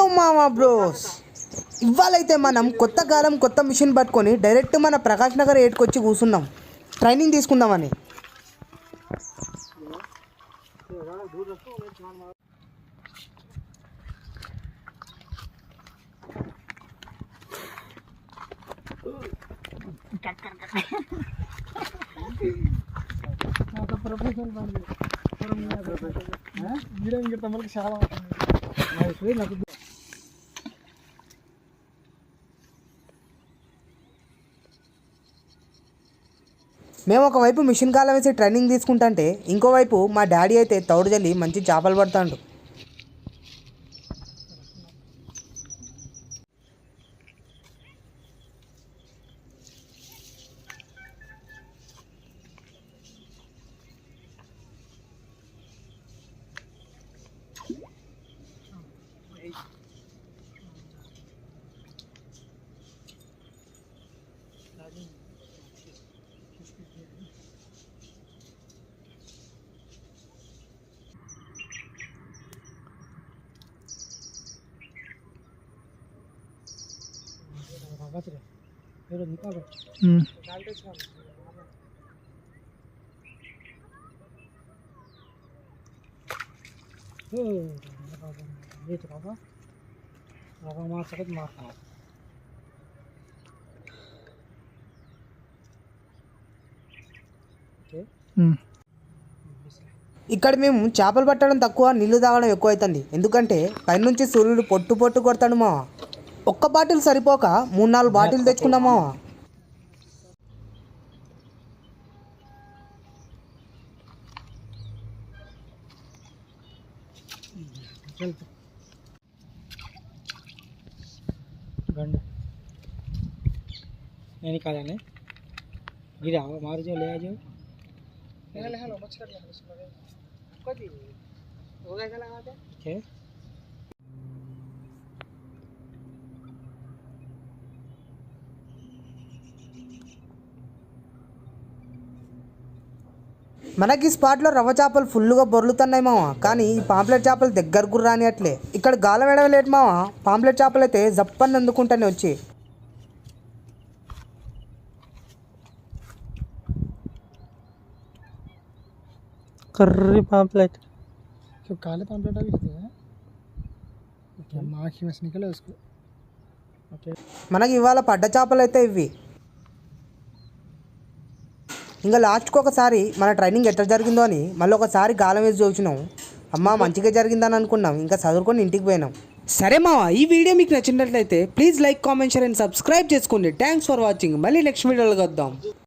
Hello మామా bros. ఇవాళైతే మనం కొత్త కాలం కొత్త మిషన్ పట్టుకొని డైరెక్ట్ మన ప్రకాష్ నగర్ ఏటుకు వచ్చి కూర్చున్నాం. ట్రైనింగ్ తీసుకుందామని. మేము ఒకవైపు మిషన్ కాలం వేసి ట్రైనింగ్ తీసుకుంటుంటే ఇంకోవైపు మా డాడీ అయితే తౌడు జల్లి మంచి చేపలు పడతాడు. ఇక్కడ మేము చేపలు పట్టడం తక్కువ నీళ్ళు తాగడం ఎక్కువ అవుతుంది ఎందుకంటే పైనుంచి సూర్యుడు పొట్టు పొట్టు కొడతాడు మా ఒక్క బాటిల్ సరిపోక మూడు నాలుగు బాటిల్ తెచ్చుకున్నామా गंड नहीं निकाला ने गिरा मार जो ले आ जाओ ठीक है మనకి ఈ స్పాట్లో రవ్వ చేపలు ఫుల్గా బొర్లుతున్నాయి మామ కానీ ఈ పాంప్లెట్ చేపలు దగ్గరకు రాని అట్లే ఇక్కడ గాలం వేయడం లేట్ మామ పాంప్లెట్ చేపలు అయితే జప్పని అందుకుంటానే వచ్చి कर्री पाम्पलेट तो काले पाम्पलेट अभी होते हैं ओके माखी में से निकले उसको ओके మనకి ఇవాళ పడ్డ చేపలు అయితే ఇవి ఇంకా లాస్ట్కి ఒకసారి మన ట్రైనింగ్ ఎట్లా జరిగిందో అని మళ్ళీ ఒకసారి గాలం వేసి చూసినాం. అమ్మ మంచిగా జరిగిందని అనుకున్నాం. ఇంకా చదువుకొని ఇంటికి పోయినాం. సరే మావా ఈ వీడియో మీకు నచ్చినట్లయితే please like comment share and subscribe చేసుకోండి. థ్యాంక్స్ ఫర్ వాచింగ్ మళ్ళీ నెక్స్ట్ వీడియోలో కలుద్దాం.